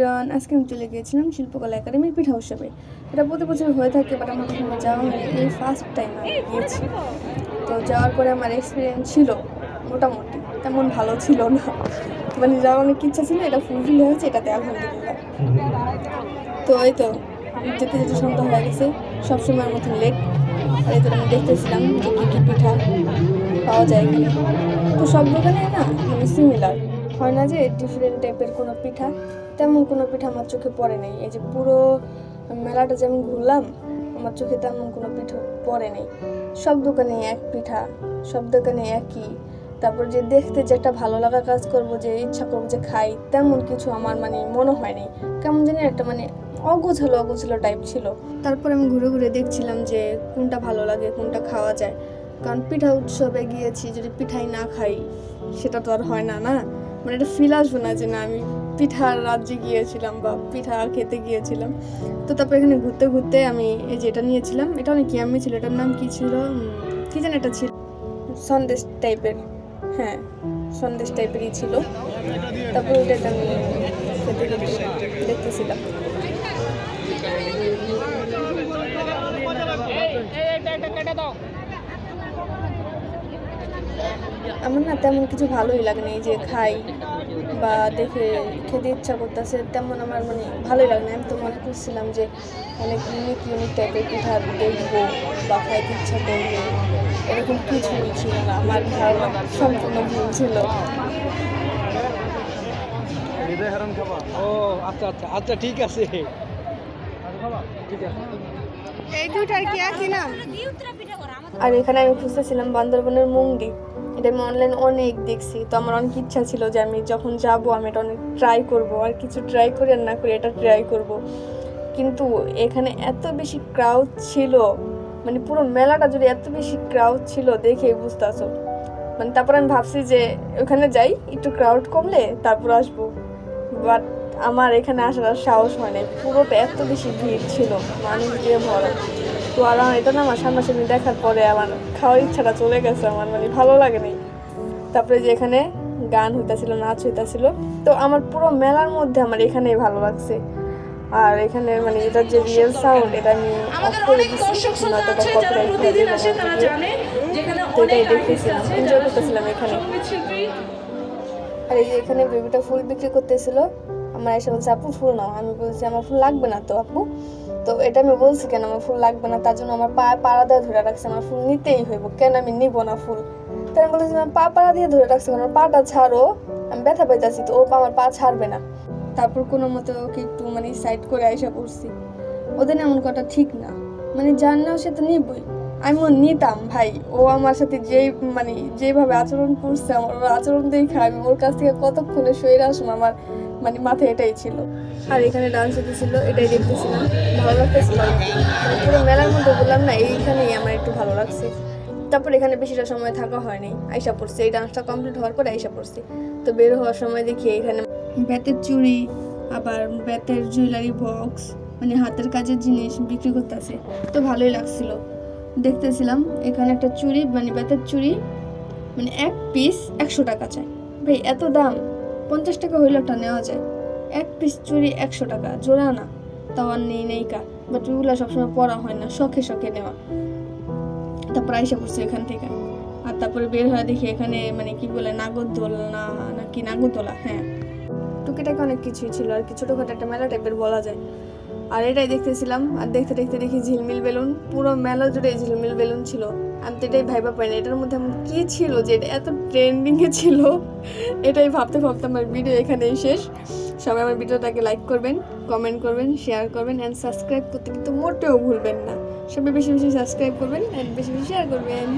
Bran আজকে আমি চলে গিয়েছিলাম শিল্পকলা একাডেমির পিঠা উৎসবে এটা প্রতি বছর হয়ে থাকে বাট আমার কখনো যাওয়া হয়নি। এই ফার্স্ট টাইম আমি গিয়েছি। তো যাওয়ার পরে আমার এক্সপিরিয়েন্স ছিল মোটামুটি, তেমন ভালো ছিল না। মানে যাওয়ার অনেক ইচ্ছা ছিল, এটা ফুলফিল হয়েছে, এটাতে আলহামদুলিল্লাহ তো এই তো যেতে যেতে সন্ধ্যা হয়ে গেছে। সবসময়ের মতন লেট আর এই তো আমি দেখতেছিলাম যে কী কী পিঠা পাওয়া যায় এখানে তো সব দোকানে না মানে সিমিলার হয় না যে ডিফারেন্ট টাইপের কোনো পিঠা, তেমন কোনো পিঠা আমার চোখে পড়ে নেই। এই যে পুরো মেলাটা যেমন ঘুরলাম, আমার চোখে তেমন কোনো পিঠা পড়ে নেই। সব দোকানে এক পিঠা, সব দোকানে একই। তারপর যে দেখতে যে একটা ভালো লাগা কাজ করব, যে ইচ্ছা করব যে খাই, তেমন কিছু আমার মানে মনে হয়নি কেমন জানি একটা মানে অগোছালো অগোছালো টাইপ ছিল। তারপর আমি ঘুরে ঘুরে দেখছিলাম যে কোনটা ভালো লাগে, কোনটা খাওয়া যায়। কারণ পিঠা উৎসবে গিয়েছি, যদি পিঠাই না খাই, সেটা তো আর হয় না না? মানে একটা ফিল আসবে না যে না, আমি পিঠার রাজ্যে গিয়েছিলাম বা পিঠা খেতে গিয়েছিলাম। তো তারপর এখানে ঘুরতে ঘুরতে আমি এই যে এটা নিয়েছিলাম, এটা অনেক ইয়ামি ছিল, এটার নাম কী ছিল? কী যেন এটা ছিল? সন্দেশ টাইপের হ্যাঁ সন্দেশ টাইপেরই ছিল। তারপর ওটা আমি খেতে দেখতেছিলাম। আমার না তেমন কিছু ভালোই লাগে না যে খাই বা দেখে খেতে ইচ্ছা করতেছে তেমন আমার মানে ভালোই লাগে না। আমি তো মনে করছিলাম যে অনেক ইউনিক ইউনিক টাইপের পিঠা দেখব বা খাইতে ইচ্ছা করবে। এরকম কিছুই ছিল না আমার ধারণা সম্পূর্ণ ভুল ছিল। ও আচ্ছা আচ্ছা আচ্ছা ঠিক আছে। ঠিক আছে। আর এখানে আমি খুঁজতেছিলাম বান্দরবনের মুংডি এটা আমি অনলাইন অনেক দেখছি। তো আমার অনেক ইচ্ছা ছিল যে আমি যখন যাব, আমি এটা অনেক ট্রাই করব। আর কিছু ট্রাই করি আর না করি, এটা ট্রাই করব। কিন্তু এখানে এত বেশি ক্রাউড ছিল। মানে পুরো মেলাটা জুড়ে এত বেশি ক্রাউড ছিল দেখেই বুঝতেছো। মানে তারপর আমি ভাবছি যে ওখানে যাই, একটু ক্রাউড কমলে তারপর আসব। বাট আমার এখানে আসার সাহস হয় নাই। পুরোটা এত বেশি ভিড় ছিল মানুষ দিয়ে ভরা। তো আর আমার এটা না আমার সামনাসামনি দেখার পরে আমার খাওয়ার ইচ্ছাটা চলে গেছে আমার মানে ভালো লাগে নাই। তারপরে যে এখানে গান হইতাছিল নাচ হইতাছিল তো আমার পুরো মেলার মধ্যে আমার এখানেই ভালো লাগছে। আর এখানে মানে এটা যে রিয়েল সাউন্ড এটা আমি এটাই দেখতেছিলাম এনজয় করতেছিলাম এখানে। আর এই যে এখানে বেবিটা ফুল বিক্রি করতেছিল আমার এসে বলছে, আপু, ফুল নাও। আমি বলছি, আমার ফুল লাগবে না তো, আপু? তো এটা আমি বলছি, কেন আমার ফুল লাগবে না? তার জন্য আমার পা, পাড়া দিয়ে ধরে রাখছে, আমার ফুল নিতেই হইব, কেন আমি নিব না ফুল? তাই আমি বলেছি, আমার পা, পাড়া দিয়ে ধরে রাখছে, আমার পাটা ছাড়ো, আমি ব্যথা পাইতাছি তো ও আমার পা ছাড়বে না। তারপর কোনো মতে ওকে একটু মানে সাইড করে আইসা পড়ছি। ওদের এমন কটা ঠিক না। মানে যার নাও সে তো নিবই। আমি ও নিতাম ভাই, ও আমার সাথে যেই মানে যেভাবে আচরণ করছে, আমার ওর আচরণ দেখে আমি ওর কাছ থেকে কতক্ষণে সরে আসব আমার মানে মাথায় এটাই ছিল। আর এখানে ডান্স হতেছিল, এটাই দেখতেছিলাম, ভালো লাগতেছিল পুরো মেলার মধ্যে বললাম, না, এইখানেই আমার একটু ভালো লাগছে। তারপর এখানে বেশিটা সময় থাকা হয়নি, আইসা পড়ছে। এই ডান্সটা কমপ্লিট হওয়ার পরে আইসা পড়ছি। তো বের হওয়ার সময় দেখি এখানে ব্যাতের চুড়ি, আবার ব্যাতের জুয়েলারি বক্স মানে হাতের কাজের জিনিস বিক্রি করতেছে। তো ভালোই লাগছিল। দেখতেছিলাম, এখানে একটা চুড়ি মানে বেতের চুড়ি মানে এক পিস একশো টাকা চাই। ভাই, এত দাম, পঞ্চাশ টাকা হইলে ওটা নেওয়া যায়। এক পিস চুড়ি একশো টাকা, জোড়া না। তাও আর নেই নেই কা বাট ওগুলো সবসময় পরা হয় না, শখে শখে নেওয়া। তারপর আইসা পড়ছে এখান থেকে। আর তারপরে বের হয়ে দেখি এখানে মানে কি বলে, নাগরদোলনা, নাকি নাগরদোলা হ্যাঁ। টুকিটাকি অনেক কিছুই ছিল, আর কি ছোটোখাটো একটা মেলা টাইপের বলা যায়। আর এটাই দেখতেছিলাম, আর দেখতে দেখতে দেখি ঝিলমিল বেলুন, পুরো মেলা জুড়ে ঝিলমিল বেলুন ছিল। আমি তো এটাই ভাইবা পাই না, এটার মধ্যে এমন কী ছিল যে এটা এত ট্রেন্ডিংয়ে ছিল? এটাই ভাবতে ভাবতে আমার ভিডিও এখানেই শেষ। সবাই আমার ভিডিওটাকে লাইক করবেন কমেন্ট করবেন শেয়ার করবেন অ্যান্ড সাবস্ক্রাইব করতে কিন্তু মোটেও ভুলবেন না। সবাই বেশি বেশি সাবস্ক্রাইব করবেন অ্যান্ড বেশি বেশি শেয়ার করবেন।